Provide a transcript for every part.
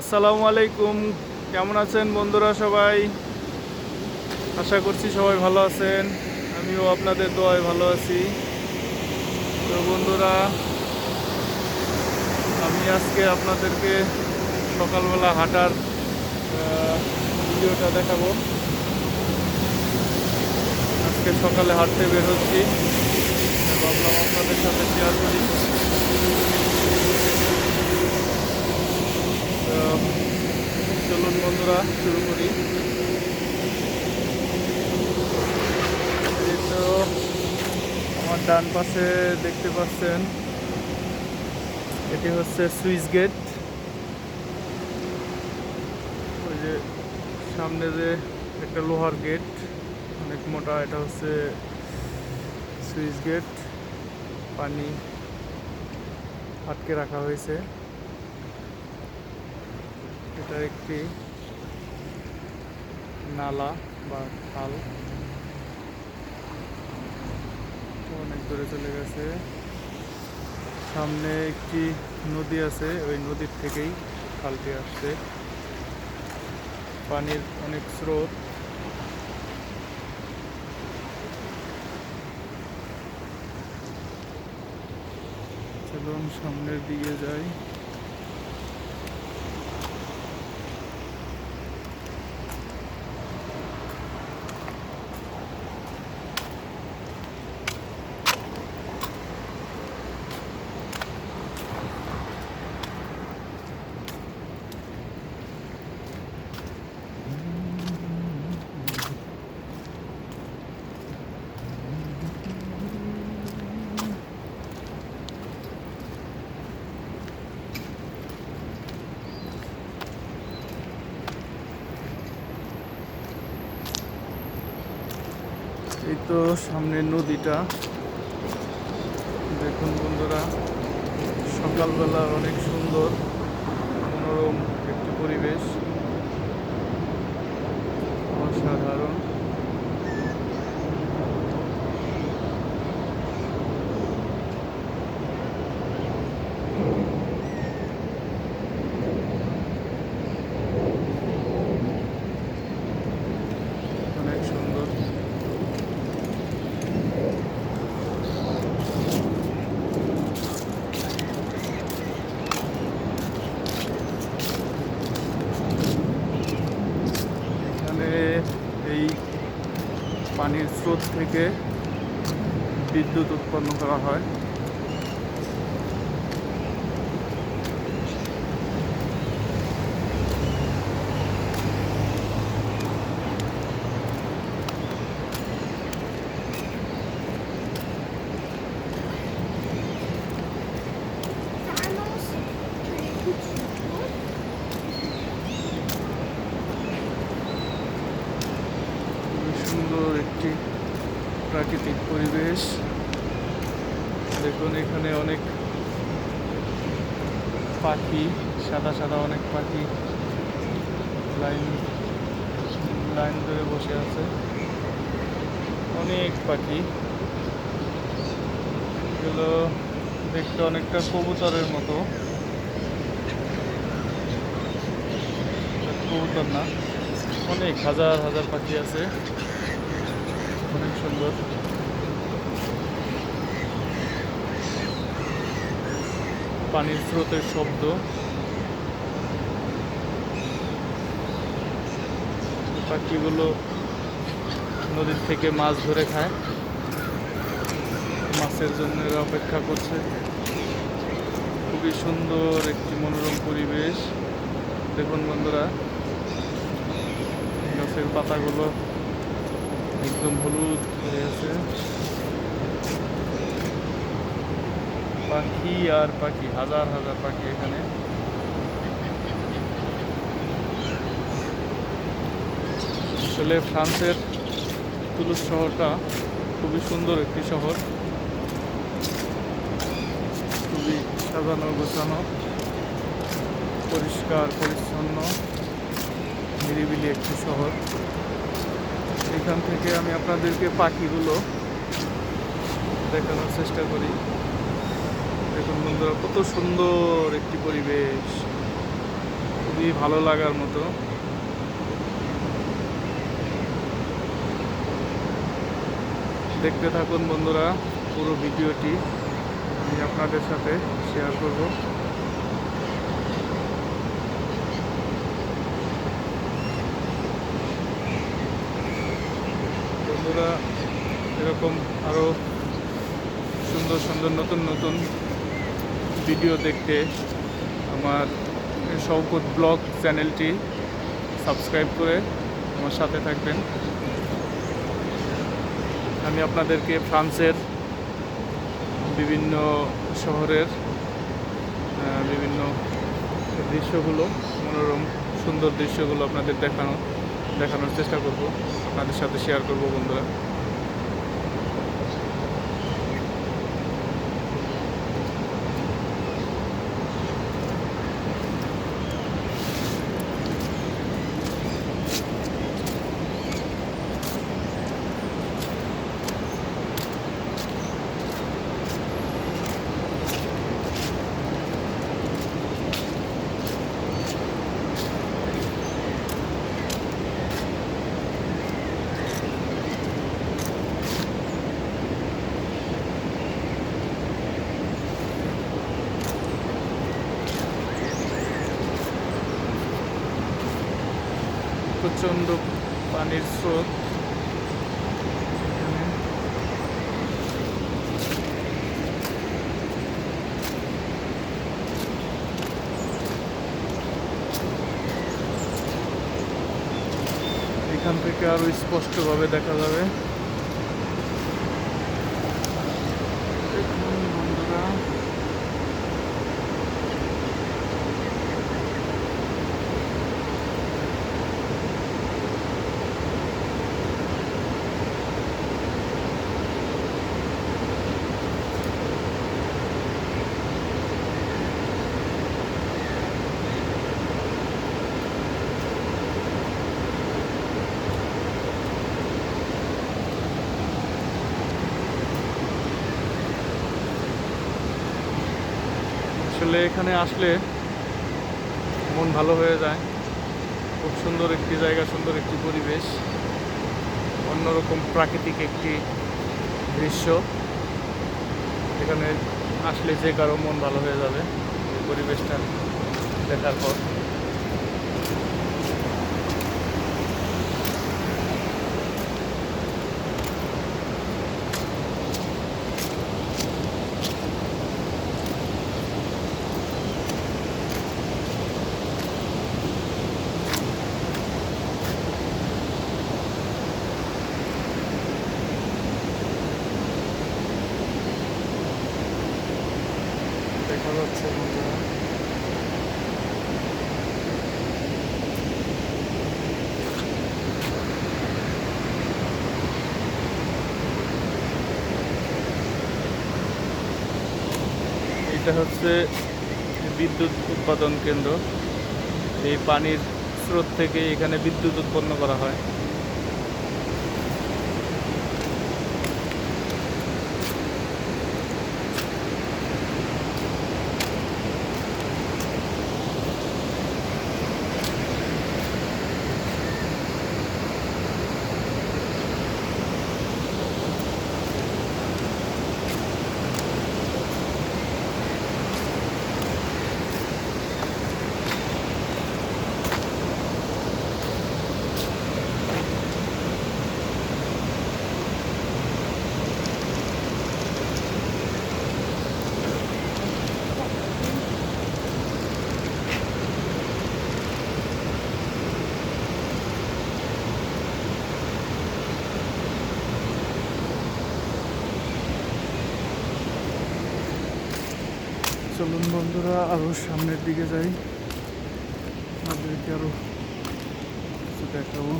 আসসালামু আলাইকুম। কেমন আছেন বন্ধুরা সবাই? আশা করছি সবাই ভালো আছেন। আমিও আপনাদের দোয়ায় ভালো আছি। তো বন্ধুরা, আমি আজকে আপনাদেরকে সকালবেলা হাঁটার ভিডিওটা দেখাবো। আজকে সকালে হাঁটতে বের হচ্ছি। ভাবলাম আপনাদের সাথে শেয়ার করি। চলুন বন্ধুরা, শুরু করি। তো আমার ডান পাশে দেখতে পাচ্ছেন, এটি হচ্ছে সুইচ গেট। ওই যে সামনে যে একটা লোহার গেট, অনেক মোটা, এটা হচ্ছে সুইচ গেট। পানি আটকে রাখা হয়েছে। এটা একটি নালা বা খাল। অনেক দূরে চলে গেছে। সামনে একটি নদী আছে, ওই নদীর থেকেই খালটি আসছে। পানির অনেক স্রোত। চলুন সামনের দিকে যাই এই তো সামনে নদীটা। দেখুন বন্ধুরা সকালবেলা অনেক সুন্দর মনোরম একটি পরিবেশ অসাধারণ অনেক সুন্দর এখানে এই পানির স্রোত থেকে বিদ্যুৎ উৎপন্ন করা হয় খুবই সুন্দর একটি প্রাকৃতিক পরিবেশ। দেখুন, এখানে অনেক পাখি, সাদা সাদা অনেক পাখি লাইন লাইন ধরে বসে আছে। অনেক পাখি। এগুলো দেখতে অনেকটা কবুতরের মতো। কবুতর না, অনেক হাজার হাজার পাখি আছে। সুন্দর। পানির স্রোতের শব্দ। পাখিগুলো নদীর থেকে মাছ ধরে খায়। মাছের জন্য এরা অপেক্ষা করছে। খুবই সুন্দর একটি মনোরম পরিবেশ। দেখুন বন্ধুরা, গাছের পাতাগুলো একদম হলুদ হয়ে আছে। পাখি আর পাখি, হাজার হাজার পাখি এখানে। আসলে ফ্রান্সের তুলুস শহরটা খুবই সুন্দর একটি শহর। খুবই সাজানো গোছানো, পরিষ্কার, পরিচ্ছন্ন, নিরিবিলি একটি শহর। এখান থেকে আমি আপনাদেরকে পাখিগুলো দেখানোর চেষ্টা করি। দেখুন বন্ধুরা, কত সুন্দর একটি পরিবেশ। খুবই ভালো লাগার মতো। দেখতে থাকুন বন্ধুরা, পুরো ভিডিওটি আমি আপনাদের সাথে শেয়ার করব। বন্ধুরা, এরকম আরও সুন্দর সুন্দর নতুন নতুন ভিডিও দেখতে আমার শওকত ব্লগ চ্যানেলটি সাবস্ক্রাইব করে আমার সাথে থাকবেন। আমি আপনাদেরকে ফ্রান্সের বিভিন্ন শহরের বিভিন্ন দৃশ্যগুলো, মনোরম সুন্দর দৃশ্যগুলো আপনাদের দেখানো দেখানোর চেষ্টা করব আপনাদের সাথে শেয়ার করব বন্ধুরা। প্রচণ্ড পানির স্রোত। এখান থেকে আরও স্পষ্টভাবে দেখা যাবে দেখুন বন্ধুরা আসলে এখানে আসলে মন ভালো হয়ে যায়। খুব সুন্দর একটি জায়গা, সুন্দর একটি পরিবেশ। অন্যরকম প্রাকৃতিক একটি দৃশ্য। এখানে আসলে যে কারও মন ভালো হয়ে যাবে পরিবেশটা দেখার পর দেখা যাচ্ছে বন্ধুরা এটা হচ্ছে বিদ্যুৎ উৎপাদন কেন্দ্র। এই পানির স্রোত থেকে এখানে বিদ্যুৎ উৎপন্ন করা হয়। চলুন বন্ধুরা আরও সামনের দিকে যাই। আপনাদেরকে আরও কিছু দেখাবো।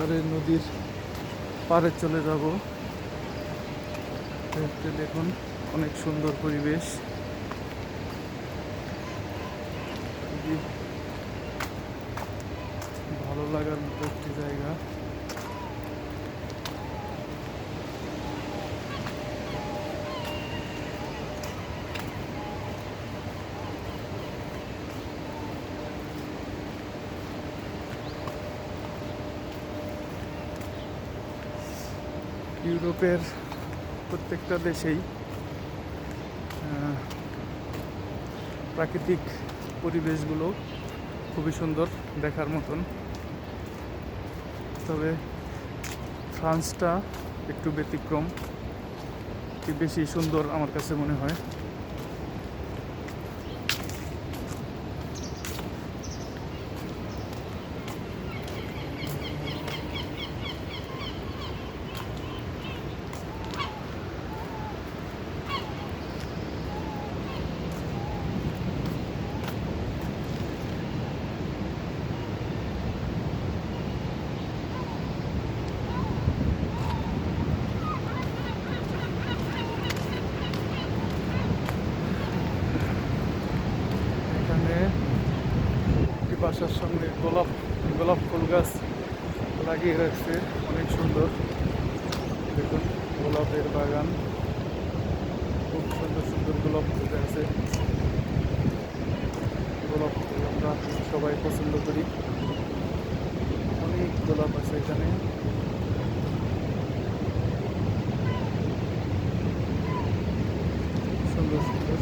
একেবারে নদীর পাড়ে চলে যাব। দেখতে দেখুন অনেক সুন্দর পরিবেশ খুবই ভালো লাগার মতো একটি জায়গা ইউরোপের প্রত্যেকটা দেশেই প্রাকৃতিক পরিবেশগুলো খুবই সুন্দর দেখার মতন। তবে ফ্রান্সটা একটু ব্যতিক্রম, একটু বেশি সুন্দর আমার কাছে মনে হয় এখানে একটি বাসার সামনে গোলাপ গোলাপ ফুল গাছ লাগিয়ে রাখছে, অনেক সুন্দর। দেখুন, গোলাপের বাগান। খুব সুন্দর সুন্দর গোলাপ ফুল আছে। গোলাপ ফুল আমরা সবাই পছন্দ করি। অনেক গোলাপ আছে এখানে সুন্দর সুন্দর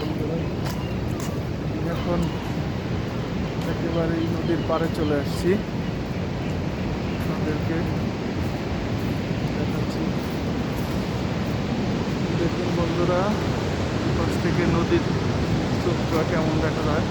বন্ধুরা, আমি এখন একেবারে নদীর পাড়ে চলে আসছি। আপনাদেরকে দেখাচ্ছি। দেখুন বন্ধুরা পাশ থেকে নদীর চোখটা কেমন দেখা যায়।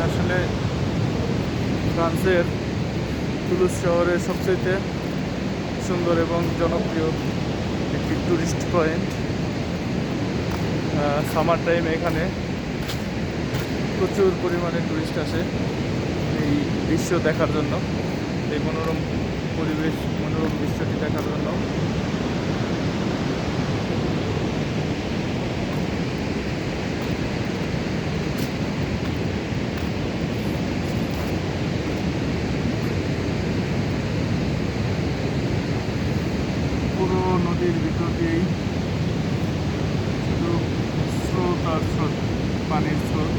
এটা আসলে ফ্রান্সের টুলুস শহরের সবচেয়ে সুন্দর এবং জনপ্রিয় একটি টুরিস্ট পয়েন্ট সামার টাইমে এখানে প্রচুর পরিমাণে টুরিস্ট আসে এই দৃশ্য দেখার জন্য, এই মনোরম পরিবেশ, মনোরম দৃশ্যটি দেখার জন্য। পুরো নদীর ভিতর দিয়েই শুধু স্রোত আর স্রোত পানির স্রোত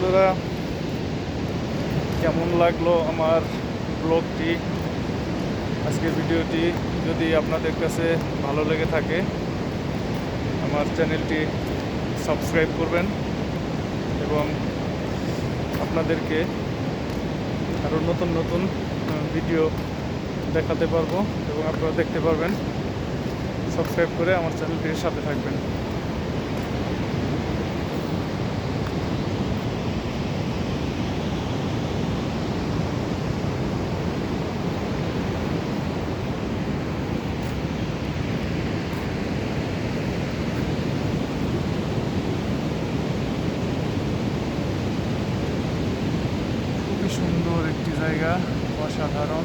বন্ধুরা, কেমন লাগল আমার ব্লগটি? আজকের ভিডিওটি যদি আপনাদের কাছে ভালো লেগে থাকে, আমার চ্যানেলটি সাবস্ক্রাইব করবেন এবং আপনাদেরকে আরও নতুন নতুন ভিডিও দেখাতে পারব এবং আপনারা দেখতে পারবেন। সাবস্ক্রাইব করে আমার চ্যানেলটির সাথে থাকবেন খুবই সুন্দর একটি জায়গা অসাধারণ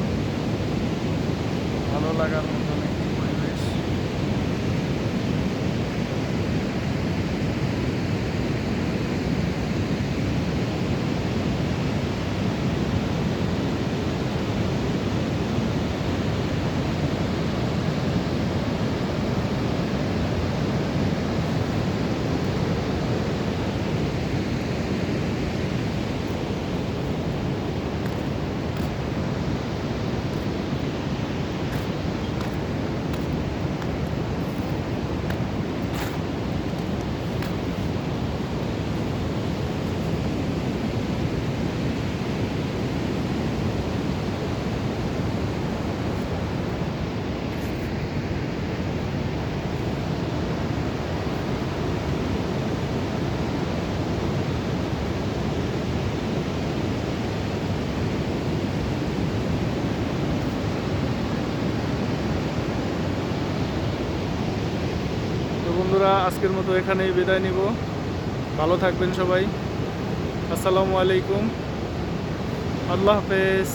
ভালো লাগার মতন একটি পরিবেশ তো বন্ধুরা আজকের মতো এখানেই বিদায় নিব। ভালো থাকবেন সবাই। আসসালামু আলাইকুম। আল্লাহ হাফেজ।